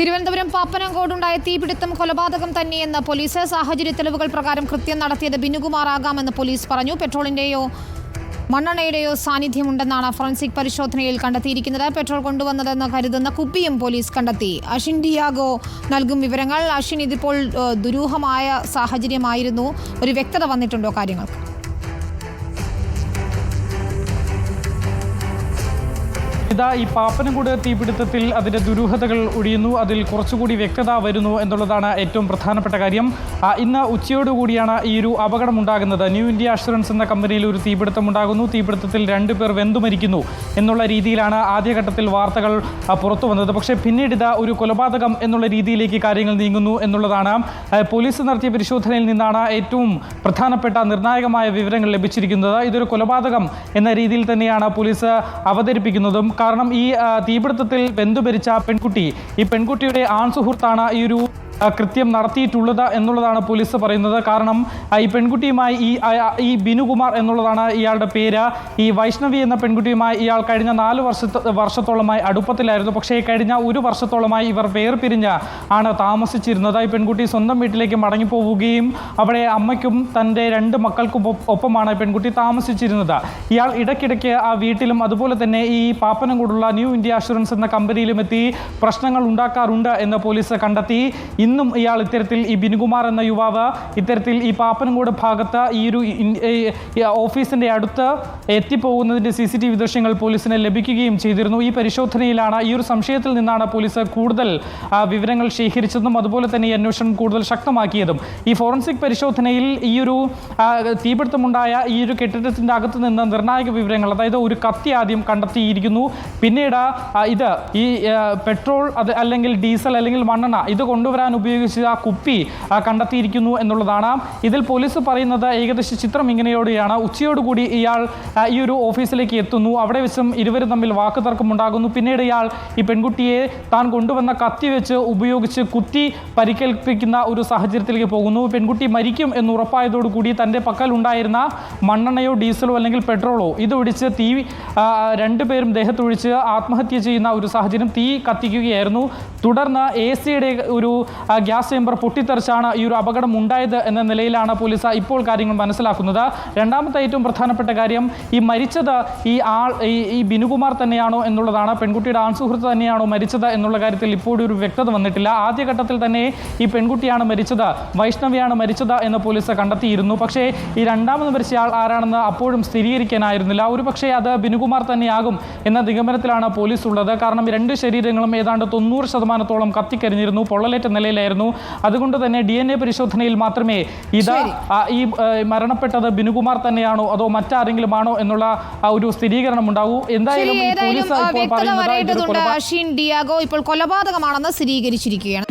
തിരുവനന്തപുരം പാപ്പനംകോടുണ്ടായ തീപിടുത്തം കൊലപാതകം തന്നെയെന്ന് പോലീസ് സാഹചര്യ തെളിവുകൾ പ്രകാരം കൃത്യം നടത്തിയത് ബിനുകുമാർ ആകാമെന്ന് പോലീസ് പറഞ്ഞു. പെട്രോളിന്റെയോ മണ്ണെണ്ണയുടെയോ സാന്നിധ്യമുണ്ടെന്നാണ് ഫോറൻസിക് പരിശോധനയിൽ കണ്ടെത്തിയിരിക്കുന്നത്. പെട്രോൾ കൊണ്ടുവന്നതെന്ന് കരുതുന്ന കുപ്പിയും പോലീസ് കണ്ടെത്തി. അഷിൻ ഡിയാഗോ നൽകും വിവരങ്ങൾ. അഷിൻ ഇതിപ്പോൾ ദുരൂഹമായ സാഹചര്യമായിരുന്നു. ഒരു വ്യക്തത വന്നിട്ടുണ്ടോ കാര്യങ്ങൾക്ക്? ഇതാ ഈ പാപ്പനംകൂട് തീപിടുത്തത്തിൽ അതിന്റെ ദുരൂഹതകൾ ഒഴിയുന്നു അതിൽ കുറച്ചുകൂടി വ്യക്തത വരുന്നു എന്നുള്ളതാണ് ഏറ്റവും പ്രധാനപ്പെട്ട കാര്യം. ഇന്ന് ഉച്ചയോടുകൂടിയാണ് ഈ ഒരു അപകടം ഉണ്ടാകുന്നത്. ന്യൂ ഇന്ത്യ അഷുറൻസ് എന്ന കമ്പനിയിൽ ഒരു തീപിടുത്തം ഉണ്ടാകുന്നു. തീപിടുത്തത്തിൽ രണ്ടു പേർ വെന്തു മരിക്കുന്നു എന്നുള്ള രീതിയിലാണ് ആദ്യഘട്ടത്തിൽ വാർത്തകൾ പുറത്തു വന്നത്. പക്ഷേ പിന്നീട് ഇതാ ഒരു കൊലപാതകം എന്നുള്ള രീതിയിലേക്ക് കാര്യങ്ങൾ നീങ്ങുന്നു എന്നുള്ളതാണ്. പോലീസ് നടത്തിയ പരിശോധനയിൽ നിന്നാണ് ഏറ്റവും പ്രധാനപ്പെട്ട നിർണായകമായ വിവരങ്ങൾ ലഭിച്ചിരിക്കുന്നത്. ഇതൊരു കൊലപാതകം എന്ന രീതിയിൽ തന്നെയാണ് പോലീസ് അവതരിപ്പിക്കുന്നതും കാരണം ഈ തീപിടുത്തത്തിൽ വെന്തുപരിച്ച പെൺകുട്ടി ഈ പെൺകുട്ടിയുടെ ആൺ സുഹൃത്താണ് ഈ ഒരു കൃത്യം നടത്തിയിട്ടുള്ളത് എന്നുള്ളതാണ് പോലീസ് പറയുന്നത്. കാരണം ഈ പെൺകുട്ടിയുമായി ഈ ഈ ബിനുകുമാർ എന്നുള്ളതാണ് ഇയാളുടെ പേര്. ഈ വൈഷ്ണവി എന്ന പെൺകുട്ടിയുമായി ഇയാൾ കഴിഞ്ഞ നാല് വർഷത്തെ വർഷത്തോളമായി അടുപ്പത്തിലായിരുന്നു. പക്ഷേ കഴിഞ്ഞ ഒരു വർഷത്തോളമായി ഇവർ വേർപിരിഞ്ഞ് ആണ് താമസിച്ചിരുന്നത്. ഈ പെൺകുട്ടി സ്വന്തം വീട്ടിലേക്ക് മടങ്ങിപ്പോവുകയും അവിടെ അമ്മയ്ക്കും തന്റെ രണ്ട് മക്കൾക്കും ഒപ്പ- ഒപ്പമാണ് പെൺകുട്ടി താമസിച്ചിരുന്നത്. ഇയാൾ ഇടയ്ക്കിടയ്ക്ക് ആ വീട്ടിലും അതുപോലെ തന്നെ ഈ പാപ്പനംകൂടുള്ള ന്യൂ ഇന്ത്യ അഷുറൻസ് എന്ന കമ്പനിയിലും എത്തി പ്രശ്നങ്ങൾ ഉണ്ടാക്കാറുണ്ട് എന്ന് പോലീസ് കണ്ടെത്തി. ഇന്നും ഇയാൾ ഇത്തരത്തിൽ ഈ ബിനുകുമാർ എന്ന യുവാവ് ഇത്തരത്തിൽ ഈ പാപ്പനംകൂട് ഭാഗത്ത് ഈ ഒരു ഓഫീസിന്റെ അടുത്ത് എത്തിപ്പോകുന്നതിന്റെ സി സി ടി വി ദൃശ്യങ്ങൾ പോലീസിന് ലഭിക്കുകയും ചെയ്തിരുന്നു. ഈ പരിശോധനയിലാണ് ഈ ഒരു സംശയത്തിൽ നിന്നാണ് പോലീസ് കൂടുതൽ വിവരങ്ങൾ ശേഖരിച്ചതും അതുപോലെ തന്നെ ഈ അന്വേഷണം കൂടുതൽ ശക്തമാക്കിയതും. ഈ ഫോറൻസിക് പരിശോധനയിൽ ഈ ഒരു തീപിടുത്തമുണ്ടായ ഈ ഒരു കെട്ടിടത്തിന്റെ അകത്ത് നിന്ന് നിർണായക വിവരങ്ങൾ അതായത് ഒരു കത്തി ആദ്യം കണ്ടെത്തിയിരിക്കുന്നു. പിന്നീട് ഇത് ഈ പെട്രോൾ അത് അല്ലെങ്കിൽ ഡീസൽ അല്ലെങ്കിൽ മണ്ണെണ്ണ ഇത് കൊണ്ടുവരാൻ ഉപയോഗിച്ച ആ കുപ്പി കണ്ടെത്തിയിരിക്കുന്നു എന്നുള്ളതാണ്. ഇതിൽ പോലീസ് പറയുന്നത് ഏകദേശ ചിത്രം ഇങ്ങനെയോടെയാണ്. ഉച്ചയോടുകൂടി ഇയാൾ ഈ ഒരു ഓഫീസിലേക്ക് എത്തുന്നു. അവിടെ വെച്ചും ഇരുവരും തമ്മിൽ വാക്കുതർക്കം ഉണ്ടാകുന്നു പിന്നീട് ഇയാൾ ഈ പെൺകുട്ടിയെ താൻ കൊണ്ടുവന്ന കത്തി വെച്ച് ഉപയോഗിച്ച് കുത്തി പരിക്കേൽപ്പിക്കുന്ന ഒരു സാഹചര്യത്തിലേക്ക് പോകുന്നു. പെൺകുട്ടി മരിക്കും എന്ന് ഉറപ്പായതോടുകൂടി തന്റെ പക്കൽ ഉണ്ടായിരുന്ന മണ്ണെണ്ണയോ ഡീസലോ അല്ലെങ്കിൽ പെട്രോളോ ഇത് ഒഴിച്ച് തീ രണ്ടു രണ്ടുപേരും ദേഹത്തൊഴിച്ച് ആത്മഹത്യ ചെയ്യുന്ന ഒരു സാഹചര്യം തീ കത്തിക്കുകയായിരുന്നു. തുടർന്ന് എ സിയുടെ ഒരു ഗ്യാസ് ചേമ്പർ പൊട്ടിത്തെറിച്ചാണ് ഈ ഒരു അപകടം ഉണ്ടായത് എന്ന നിലയിലാണ് പോലീസ് ഇപ്പോൾ കാര്യങ്ങൾ മനസ്സിലാക്കുന്നത്. രണ്ടാമത്തെ ഏറ്റവും പ്രധാനപ്പെട്ട കാര്യം ഈ മരിച്ചത് ഈ ആൾ ഈ ബിനുകുമാർ തന്നെയാണോ എന്നുള്ളതാണ്. പെൺകുട്ടിയുടെ ആൺസുഹൃത്ത് തന്നെയാണോ മരിച്ചത് എന്നുള്ള കാര്യത്തിൽ ഇപ്പോഴും ഒരു വ്യക്തത വന്നിട്ടില്ല. ആദ്യഘട്ടത്തിൽ തന്നെ ഈ പെൺകുട്ടിയാണ് മരിച്ചത് വൈഷ്ണവിയാണ് മരിച്ചത് എന്ന് പോലീസ് കണ്ടെത്തിയിരുന്നു. പക്ഷേ ഈ രണ്ടാമത് മരിച്ച ആൾ ആരാണെന്ന് അപ്പോഴും സ്ഥിരീകരിക്കാനായിരുന്നില്ല. ഒരു പക്ഷേ അത് ബിനുകുമാർ തന്നെയാകും എന്ന നിഗമനത്തിലാണ് പോലീസ് ഉള്ളത്. കാരണം രണ്ട് ശരീരങ്ങളും ഏതാണ്ട് തൊണ്ണൂറ് ശതമാനത്തോളം കത്തിക്കരിഞ്ഞിരുന്നു. പൊള്ളലേറ്റ നിലയിലായിരുന്നു അതുകൊണ്ട് തന്നെ ഡി എൻ എ പരിശോധനയിൽ മാത്രമേ ഇത് ഈ മരണപ്പെട്ടത് ബിനുകുമാർ തന്നെയാണോ അതോ മറ്റാരെങ്കിലും ആണോ എന്നുള്ള ആ ഒരു സ്ഥിരീകരണം ഉണ്ടാവൂ? എന്തായാലും ഇപ്പോൾ കൊലപാതകമാണെന്ന് സ്ഥിരീകരിച്ചിരിക്കുകയാണ്.